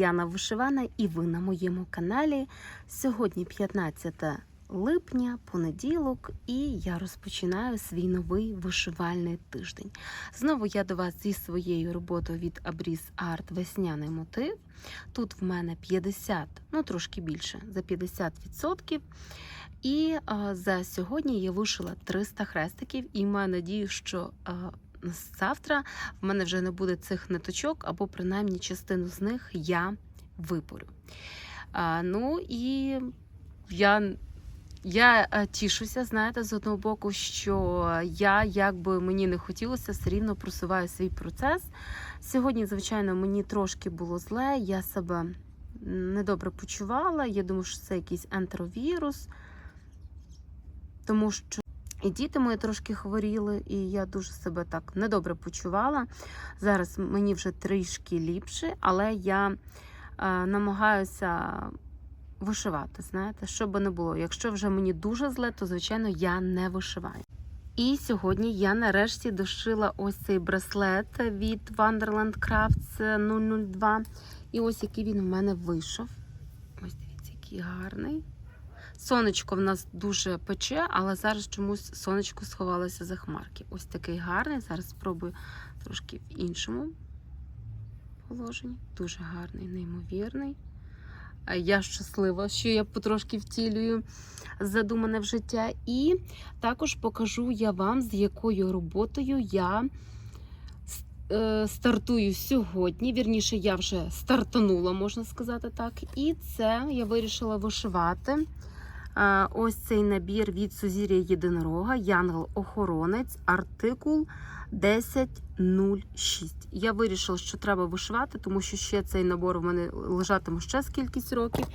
Яна Вишивана і ви на моєму каналі. Сьогодні 15 липня, понеділок, і я розпочинаю свій новий вишивальний тиждень. Знову я до вас зі своєю роботою від Abris Art весняний мотив. Тут в мене 50, ну трошки більше, за 50%. І а, за сьогодні я вишила 300 хрестиків і маю надію, що а, завтра в мене вже не буде цих ниточок, або принаймні частину з них я випорю. А, ну і я, я е, тішуся, знаєте, з одного боку, що я, як би мені не хотілося, все рівно просуваю свій процес. Сьогодні, звичайно, мені трошки було зле, я себе недобре почувала. Я думаю, що це якийсь ентеровірус, тому що. І діти мої трошки хворіли, і я дуже себе так недобре почувала. Зараз мені вже трішки ліпше, але я е, намагаюся вишивати, знаєте, що би не було. Якщо вже мені дуже зле, то звичайно я не вишиваю. І сьогодні я нарешті дошила ось цей браслет від Wonderland Crafts 002. І ось який він в мене вийшов. Ось дивіться, який гарний. Сонечко в нас дуже пече, але зараз чомусь сонечко сховалося за хмарки. Ось такий гарний. Зараз спробую трошки в іншому положенні. Дуже гарний, неймовірний. Я щаслива, що я потрошки втілюю задумане в життя. І також покажу я вам, з якою роботою я е, стартую сьогодні. Вірніше, я вже стартанула, можна сказати так. І це я вирішила вишивати. Е, Ось цей набір від Сузір'я Єдинорога, Янгел-Охоронець, артикул 1006. Я вирішила, що треба вишивати, тому що ще цей набор у мене лежатиме ще з кількість років.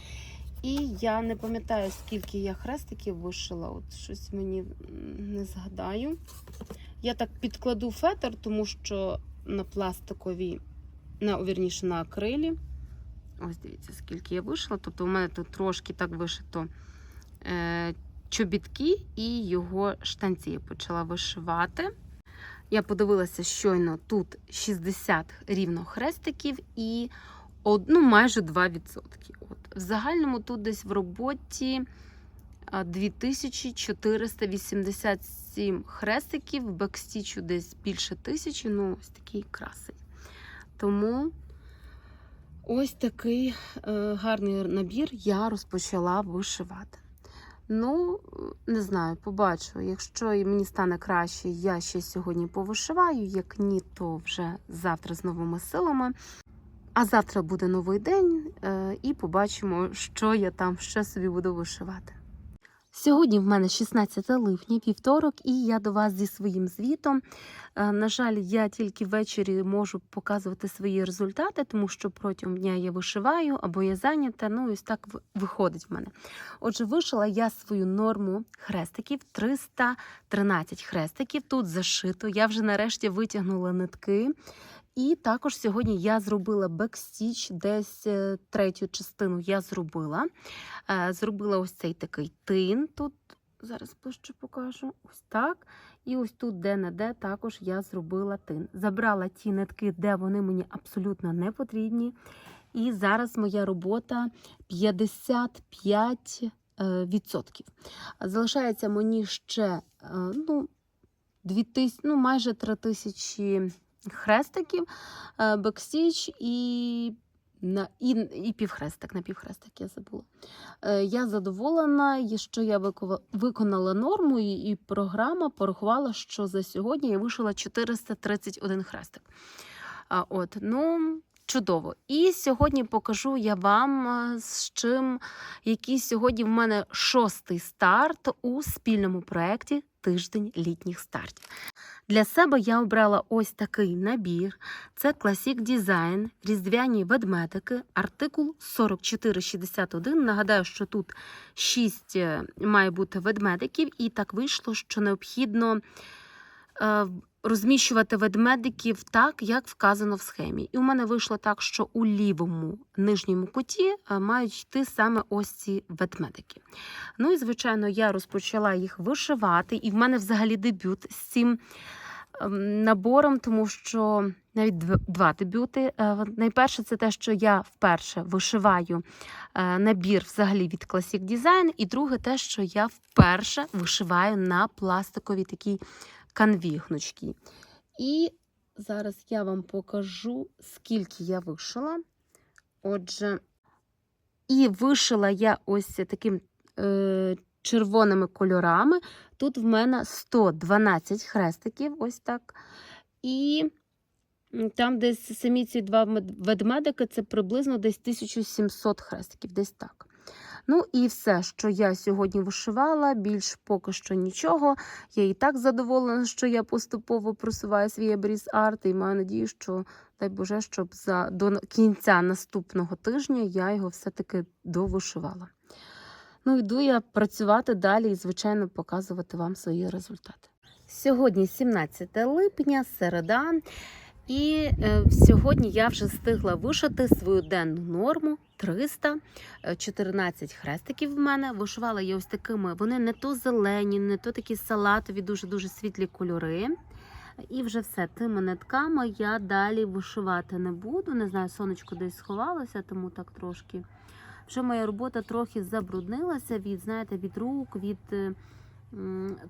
І я не пам'ятаю, скільки я хрестиків вишила. От щось мені не згадаю. Я так підкладу фетр, тому що на пластиковій, на, вірніше, на акрилі. Ось дивіться, скільки я вишила. Тобто, у мене тут трошки так вишито чобітки і його штанці я почала вишивати. Я подивилася щойно тут 60 рівно хрестиків і ну, майже 2%. От. В загальному тут десь в роботі 2487 хрестиків, в бекстічу десь більше тисячі, ну ось такий красень. Тому ось такий е, гарний набір я розпочала вишивати. Ну, не знаю, побачу. Якщо мені стане краще, я ще сьогодні повишиваю. Як ні, то вже завтра з новими силами. А завтра буде новий день, е, і побачимо, що я там ще собі буду вишивати. Сьогодні в мене 16 липня, вівторок, і я до вас зі своїм звітом. Е, На жаль, я тільки ввечері можу показувати свої результати, тому що протягом дня я вишиваю або я зайнята. Ну, ось так виходить в мене. Отже, вишила я свою норму хрестиків 313 хрестиків. Тут зашито. Я вже нарешті витягнула нитки. І також сьогодні я зробила бекстіч, десь е, третю частину я зробила. Е, Зробила ось цей такий тин. Тут зараз ближче покажу. Ось так. І ось тут, де-не-де, також я зробила тин. Забрала ті нитки, де вони мені абсолютно не потрібні. І зараз моя робота 55%. е. Залишається мені ще ну, 2000, ну, майже 3 тисячі хрестиків, е, бекстіч і, на, і, і півхрестик, на півхрестик я забула. Е, Я задоволена, що я виконала норму, і, і програма порахувала, що за сьогодні я вишила 431 хрестик. А, От, ну, чудово. І сьогодні покажу я вам, е, з чим, який сьогодні в мене шостий старт у спільному проєкті Тиждень літніх стартів. Для себе я обрала ось такий набір. Це Classic Design, різдвяні ведмедики, артикул 4461. Нагадаю, що тут 6 має бути ведмедиків, і так вийшло, що необхідно е, розміщувати ведмедиків так, як вказано в схемі. І у мене вийшло так, що у лівому нижньому куті е, мають йти саме ось ці ведмедики. Ну і звичайно, я розпочала їх вишивати, і в мене взагалі дебют з цим ем, набором, тому що навіть два дебюти. Е, Найперше, це те, що я вперше вишиваю е, набір взагалі від Classic Design. І друге, те, що я вперше вишиваю на пластиковій такій канві гнучкій. І зараз я вам покажу, скільки я вишила. Отже, і вишила я ось таким е, червоними кольорами. Тут в мене 112 хрестиків, ось так. І там десь самі ці два ведмедики, це приблизно десь 1700 хрестиків, десь так. Ну і все, що я сьогодні вишивала, більш поки що нічого. Я і так задоволена, що я поступово просуваю свій обріз арт і маю надію, що дай Боже, щоб за до кінця наступного тижня я його все-таки довишивала. Ну, йду я працювати далі і, звичайно, показувати вам свої результати. Сьогодні 17 липня, середа. І е, сьогодні я вже встигла вишити свою денну норму 314 хрестиків в мене. Вишивала я ось такими. Вони не то зелені, не то такі салатові, дуже-дуже світлі кольори. І вже все, тими нитками я далі вишивати не буду. Не знаю, сонечко десь сховалося, тому так трошки. Вже моя робота трохи забруднилася від, знаєте, від рук, від е,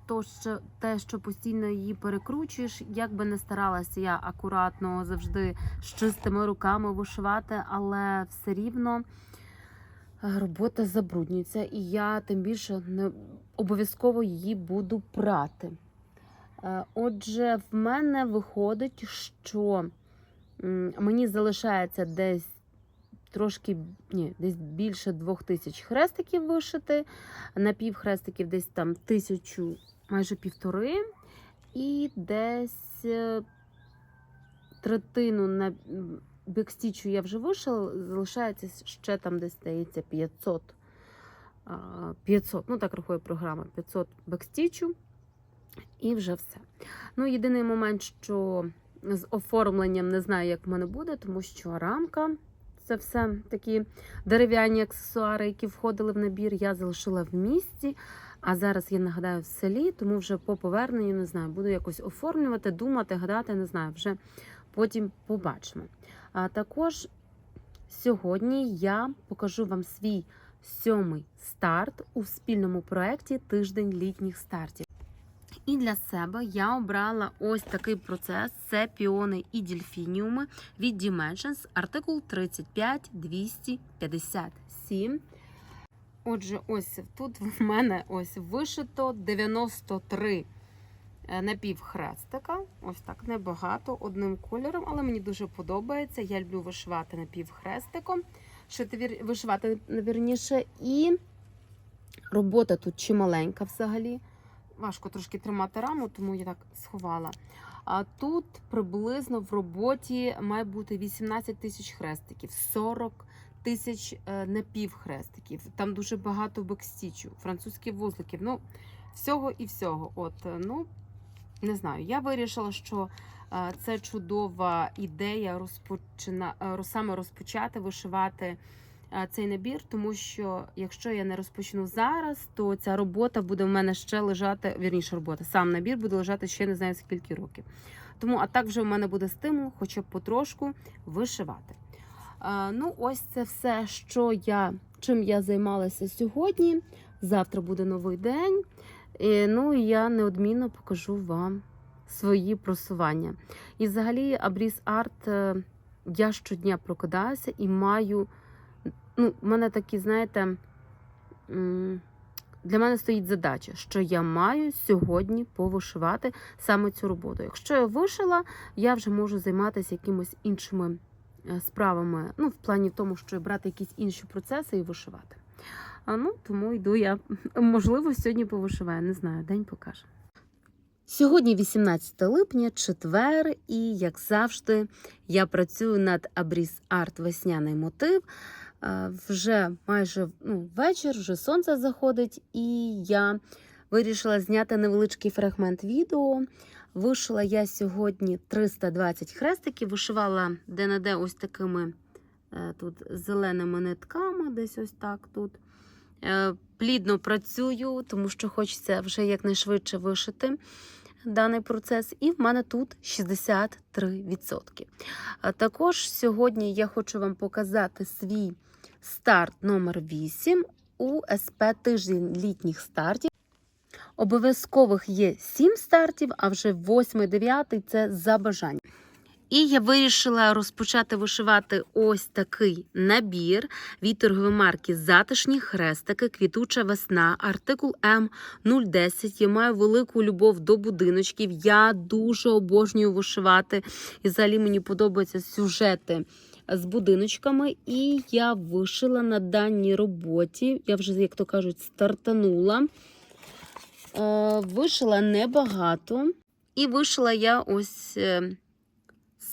то, що, те, що постійно її перекручуєш. Як би не старалася я акуратно завжди з чистими руками вишивати, але все рівно е, робота забруднюється, і я тим більше не обов'язково її буду прати. Е, Отже, в мене виходить, що мені залишається десь трошки ні, десь більше двох тисяч хрестиків вишити. На пів хрестиків десь там тисячу, майже півтори. І десь е, третину на бекстічу я вже вишила, залишається ще там десь здається 500. 500, ну так рахує програма, 500 бекстічу. І вже все. Ну, єдиний момент, що з оформленням не знаю, як в мене буде, тому що рамка це все такі дерев'яні аксесуари, які входили в набір, я залишила в місті. А зараз я нагадаю в селі, тому вже по поверненню не знаю, буду якось оформлювати, думати, гадати, не знаю, вже потім побачимо. А також сьогодні я покажу вам свій сьомий старт у спільному проєкті Тиждень літніх стартів. І для себе я обрала ось такий процес: це піони і дельфініуми від Dimensions, артикул 35257. Отже, ось тут в мене ось вишито 93 е, напівхрестика. Ось так небагато одним кольором, але мені дуже подобається. Я люблю вишивати напівхрестиком, вишивати вірніше. І робота тут чималенька взагалі. Важко трошки тримати раму, тому я так сховала. А тут приблизно в роботі має бути 18 тисяч хрестиків, 40 тисяч е, напівхрестиків. Там дуже багато бекстічу, французьких вузликів. Ну, всього і всього. От, е, ну, не знаю. Я вирішила, що е, це чудова ідея розпочина... саме розпочати вишивати цей набір, тому що якщо я не розпочну зараз, то ця робота буде в мене ще лежати. Вірніше робота, сам набір буде лежати ще не знаю скільки років. Тому, а так вже в мене буде стимул, хоча б потрошку вишивати. Е, Ну, ось це все, що я чим я займалася сьогодні. Завтра буде новий день. І, ну і я неодмінно покажу вам свої просування. І взагалі, Абріс Арт е, я щодня прокидаюся і маю. Ну, в мене такі, знаєте, для мене стоїть задача, що я маю сьогодні повишивати саме цю роботу. Якщо я вишила, я вже можу займатися якимось іншими е, справами. Ну, в плані тому, що брати якісь інші процеси і вишивати. А ну, тому йду я. Можливо, сьогодні повишиваю, не знаю, день покаже. Сьогодні 18 липня, четвер, і як завжди, я працюю над Абріс Арт весняний мотив. Е, Вже майже ну, вечір, вже сонце заходить, і я вирішила зняти невеличкий фрагмент відео. Вишила я сьогодні 320 хрестиків, вишивала де-не-де ось такими е, тут зеленими нитками, десь ось так тут. Е, Плідно працюю, тому що хочеться вже якнайшвидше вишити даний процес, і в мене тут 63%. Також сьогодні я хочу вам показати свій старт номер 8 у СП тиждень літніх стартів. Обов'язкових є 7 стартів, а вже 8-9 це за бажанням. І я вирішила розпочати вишивати ось такий набір від торгової марки Затишні хрестики, квітуча весна, артикул М010. Я маю велику любов до будиночків. Я дуже обожнюю вишивати. І взагалі мені подобаються сюжети з будиночками. І я вишила на даній роботі. Я вже, як то кажуть, стартанула. Е, Вишила небагато. І вишила я ось. е,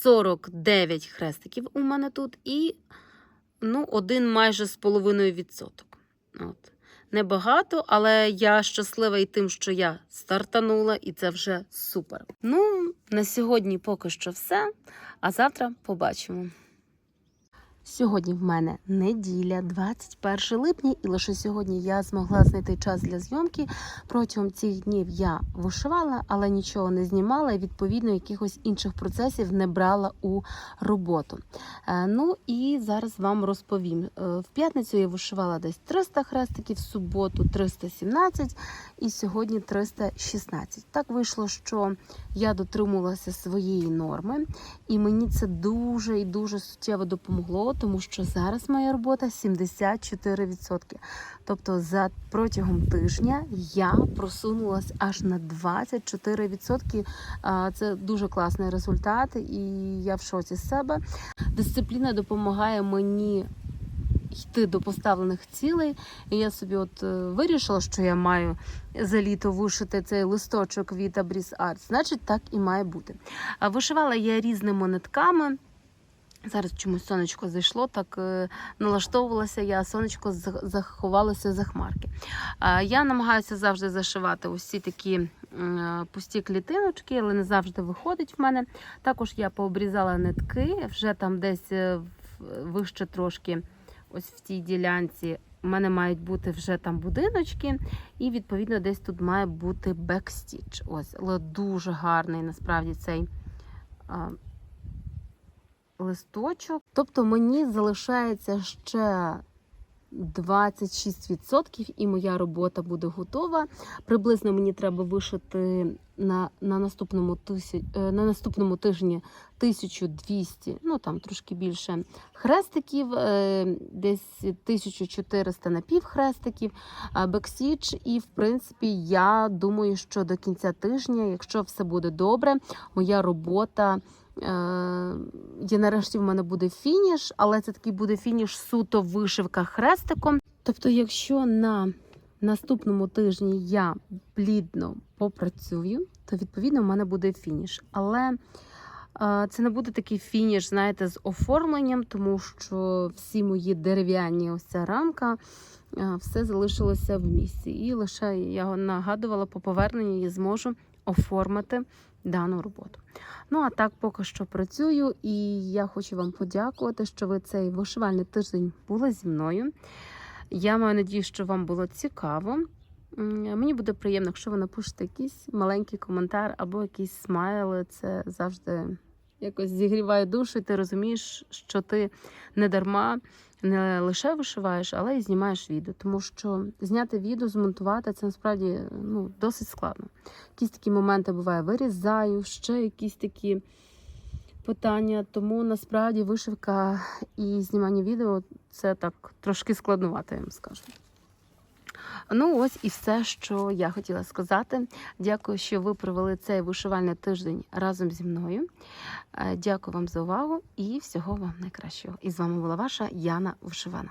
49 хрестиків у мене тут, і ну, один майже з половиною відсоток. От. Небагато, але я щаслива і тим, що я стартанула, і це вже супер. Ну, на сьогодні поки що все, а завтра побачимо. Сьогодні в мене неділя, 21 липня, і лише сьогодні я змогла знайти час для зйомки. Протягом цих днів я вишивала, але нічого не знімала і відповідно якихось інших процесів не брала у роботу. Е, Ну і зараз вам розповім. Е, В п'ятницю я вишивала десь 300 хрестиків, в суботу 317 і сьогодні 316. Так вийшло, що я дотримувалася своєї норми, і мені це дуже і дуже суттєво допомогло, тому що зараз моя робота 74%. Тобто за протягом тижня я просунулася аж на 24%. Це дуже класний результат, і я в шоці з себе. Дисципліна допомагає мені. Йти до поставлених цілей, і я собі от е, вирішила, що я маю за літо вишити цей листочок від Abris Arts, значить так і має бути. Вишивала я різними нитками. Зараз чомусь сонечко зайшло, так е, налаштовувалася я, сонечко заховалося за хмарки. Я намагаюся завжди зашивати усі такі е, пусті клітиночки, але не завжди виходить в мене. Також я пообрізала нитки, вже там десь е, вище трошки, ось в цій ділянці. У мене мають бути вже там будиночки, і відповідно десь тут має бути бекстіч. Ось, але дуже гарний насправді цей. Листочок. Тобто мені залишається ще 26% і моя робота буде готова. Приблизно мені треба вишити на, на, наступному, тисяч, е, на наступному тижні 1200, ну там трошки більше хрестиків, е, десь 1400 напівхрестиків, а, бексіч. І в принципі, я думаю, що до кінця тижня, якщо все буде добре, моя робота. Е, є нарешті в мене буде фініш, але це такий буде фініш суто вишивка хрестиком. Тобто, якщо на наступному тижні я плідно попрацюю, то відповідно в мене буде фініш. Але е, це не буде такий фініш, знаєте, з оформленням, тому що всі мої дерев'яні ось ця рамка. е, Все залишилося в місці, і лише я нагадувала по поверненню я зможу оформити дану роботу. Ну а так поки що працюю, і я хочу вам подякувати, що ви цей вишивальний тиждень були зі мною. Я маю надію, що вам було цікаво. Мені буде приємно, якщо ви напишете якийсь маленький коментар або якийсь смайл. Це завжди якось зігріває душу, і ти розумієш, що ти не дарма не лише вишиваєш, але й знімаєш відео. Тому що зняти відео, змонтувати це насправді ну, досить складно. Якісь такі моменти буває, вирізаю, ще якісь такі питання. Тому насправді вишивка і знімання відео це так трошки складнувато, я вам скажу. Ну, ось і все, що я хотіла сказати. Дякую, що ви провели цей вишивальний тиждень разом зі мною. Е, Дякую вам за увагу і всього вам найкращого. І з вами була ваша Яна Вишивана.